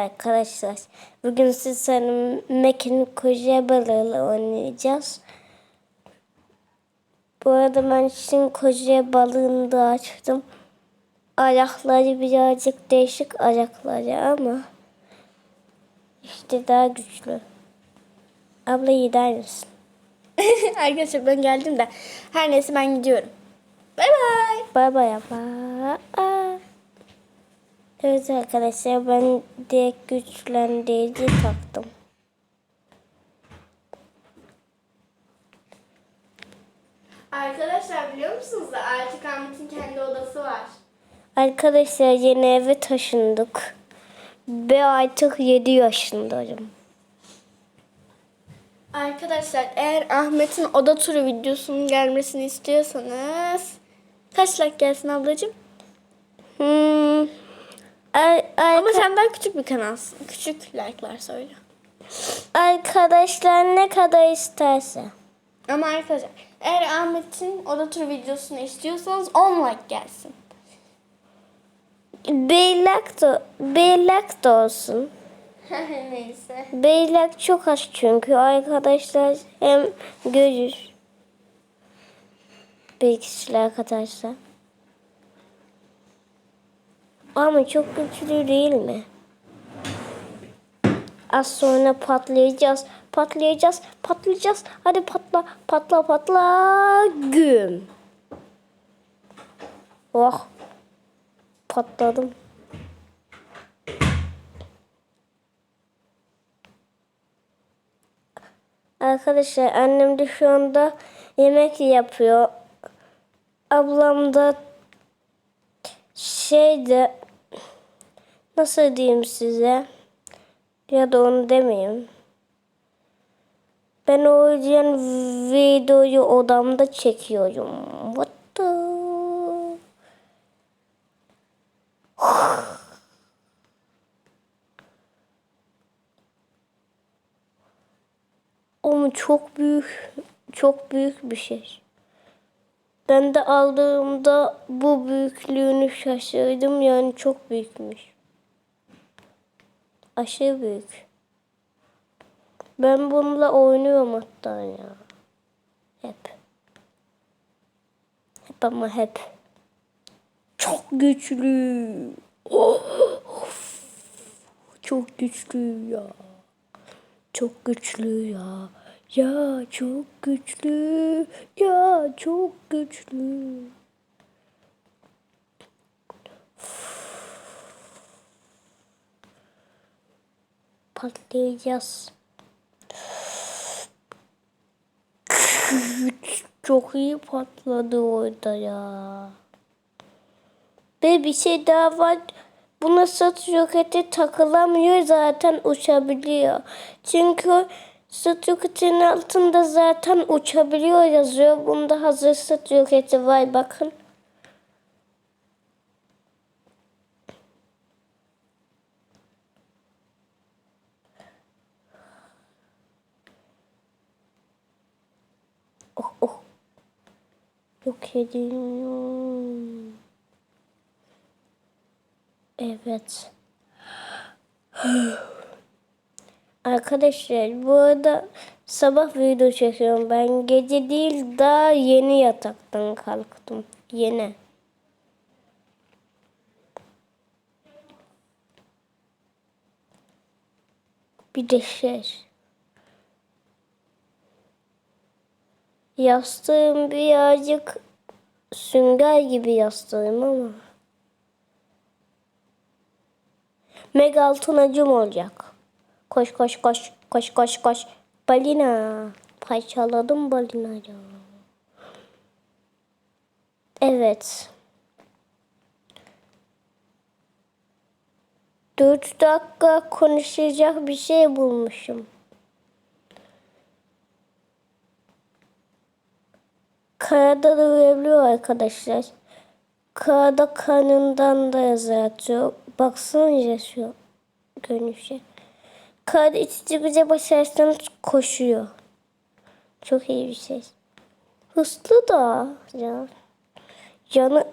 arkadaşlar. Bugün sizlerin Mekin koca balığıyla oynayacağız. Bu arada ben şimdi koca balığını da açtım. Ayakları birazcık değişik ayakları ama işte daha güçlü. Abla gider misin? Arkadaşlar ben geldim de. Her neyse ben gidiyorum. Bay bay. Baba ya baba. Evet arkadaşlar ben direkt güçlendirici taktım. Arkadaşlar biliyor musunuz da artık Ahmet'in kendi odası var. Arkadaşlar yeni eve taşındık. Ve artık 7 yaşındayım. Arkadaşlar eğer Ahmet'in oda turu videosunun gelmesini istiyorsanız kaç like gelsin ablacığım? Hmm. Ar- Ama sen daha küçük bir kanalsın. Küçük like'lar söyle. arkadaşlar ne kadar isterse. Ama arkadaşlar eğer Ahmet'in oda turu videosunu istiyorsanız 10 like gelsin. Beylak da, beylak da olsun. Neyse. Beylak çok az çünkü arkadaşlar hem görür. Bir kişiyle arkadaşlar. Ama çok güçlü değil mi? Az sonra patlayacağız. Patlayacağız. Patlayacağız. Hadi patla. Patla patla. Güm. Oh. Patladım. Arkadaşlar annem de şu anda yemek yapıyor. Ablam da şeyde nasıl diyeyim size ya da onu demeyeyim. Ben o yüzden videoyu odamda çekiyorum. What the... Ama çok büyük, çok büyük bir şey. Ben de aldığımda bu büyüklüğünü şaşırdım. Yani çok büyükmüş. Aşırı büyük. Ben bununla oynuyorum hatta ya. Hep. Hep ama hep. Çok güçlü. Of. Çok güçlü ya. Çok güçlü ya. Ya çok güçlü. Ya çok güçlü. Patlayacağız. Çok iyi patladı orada ya. Ve bir şey daha var. Buna satış roketi takılamıyor zaten uçabiliyor. Çünkü roketinin altında zaten uçabiliyor yazıyor. Bunda hazır satış roketi var bakın. Oh oh. Yok ediyorum. Evet. Arkadaşlar bu arada sabah video çekiyorum. Ben gece değil daha yeni yataktan kalktım. Yeni. Bir de şey. Yastığım birazcık sünger gibi yastığım ama. Mega altın acım olacak. Koş koş koş koş koş koş. Balina. Parçaladım balinayı. Evet. Dört dakika konuşacak bir şey bulmuşum. Karada da uyabiliyor arkadaşlar. Karada karnından da yazıyor. Baksanıza şu görünüşe. Karda içici güce başarırsanız koşuyor. Çok iyi bir şey. Hızlı da ya. Canı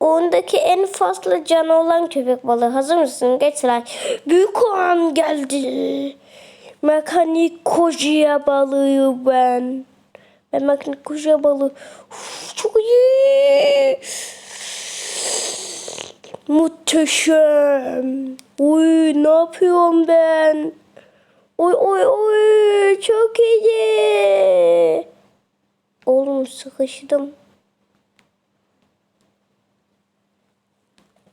ondaki en fazla canı olan köpek balığı. Hazır mısın? Geç sıra. Büyük an geldi. Mekanik koca balığı ben. Ben mekanik koca balığı. Uf, çok iyi. Muhteşem. Uy ne yapıyorum ben? Oy oy oy çok iyi. Oğlum sıkıştım.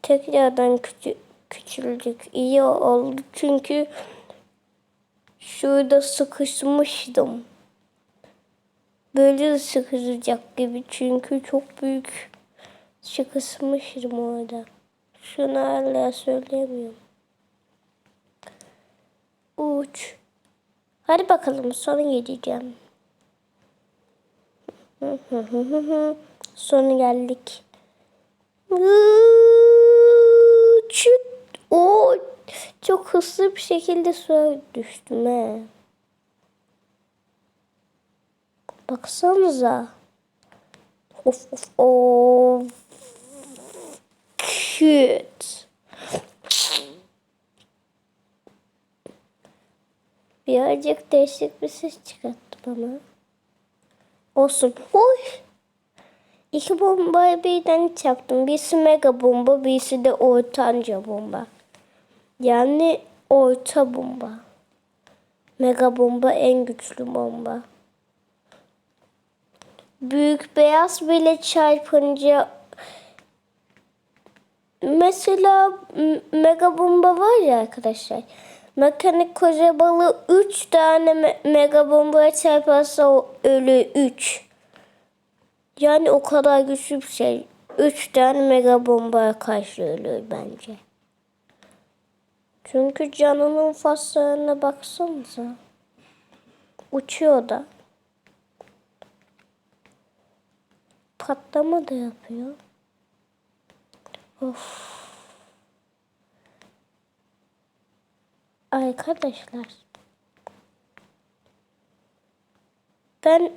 Tekrardan küçü küçüldük. İyi oldu çünkü şurada sıkışmıştım. Böyle de sıkışacak gibi çünkü çok büyük sıkışmıştım orada. Şunu hala söyleyemiyorum. Uç. Hadi bakalım sonra geleceğim. Sonra geldik. Çıt. O çok hızlı bir şekilde suya düştüm he. Baksanıza. Of of of. Cute. Birazcık değişik bir ses çıkarttı bana. Olsun. Oy. İki bombayı birden çaktım. Birisi mega bomba, birisi de ortanca bomba. Yani orta bomba. Mega bomba en güçlü bomba. Büyük beyaz bile çarpınca mesela mega bomba var ya arkadaşlar. Mekanik koca balığı 3 tane me- mega bombaya çarparsa ölü 3. Yani o kadar güçlü bir şey. 3 tane mega bombaya karşı ölür bence. Çünkü canının faslarına baksanıza. Uçuyor da. Patlama da yapıyor. Of. Arkadaşlar. Ben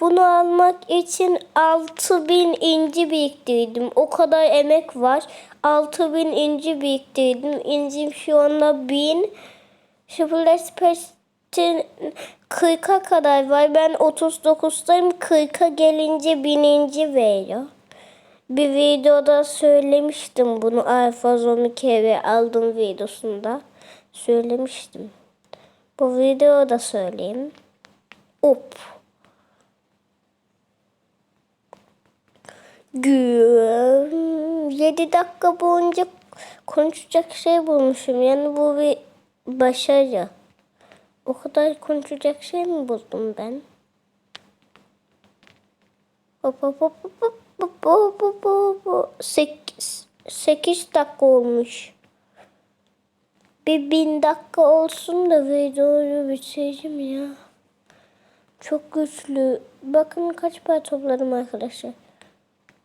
bunu almak için 6000 inci biriktirdim. O kadar emek var. 6000 inci biriktirdim. İncim şu anda 1000. Şifre Space'in 40'a kadar var. Ben 39'dayım. 40'a gelince 1000 inci veriyor. Bir videoda söylemiştim bunu. Alfa Zomi kere aldım videosunda söylemiştim. Bu videoda söyleyeyim. Up. Gün 7 dakika boyunca konuşacak şey bulmuşum. Yani bu bir başarı. O kadar konuşacak şey mi buldum ben? Hop hop hop hop hop hop hop hop 8 dakika olmuş. Bir bin dakika olsun da videoyu bitireceğim ya. Çok güçlü. Bakın kaç para topladım arkadaşlar.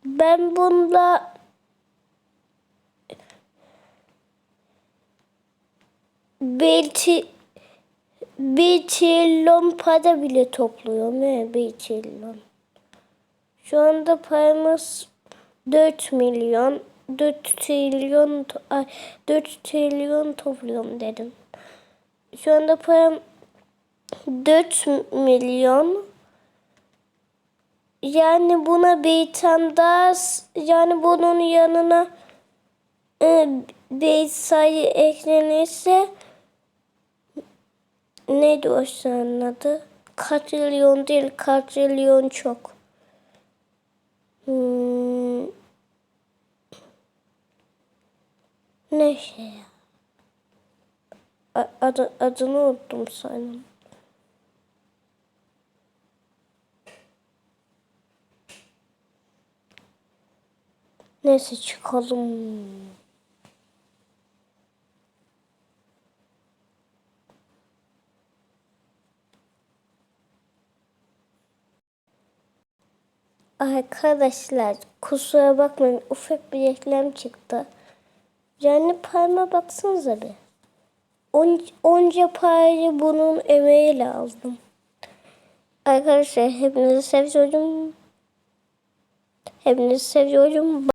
Ben bununla belki bir trilyon para bile topluyorum. He, bir trilyon. Şu anda paramız 4 milyon. 4 trilyon ay, 4 trilyon topluyorum dedim. Şu anda param 4 milyon. Yani buna bir daha yani bunun yanına e, bir sayı eklenirse neydi o şeyin adı? Katrilyon değil, katrilyon çok. Hmm. Ne şey ya? Adı, adını unuttum sanırım. Neyse çıkalım. Arkadaşlar kusura bakmayın ufak bir reklam çıktı. Yani parma baksanıza bir. On, onca parayı bunun emeğiyle aldım. Arkadaşlar hepinizi seviyorum. Hepinizi seviyorum.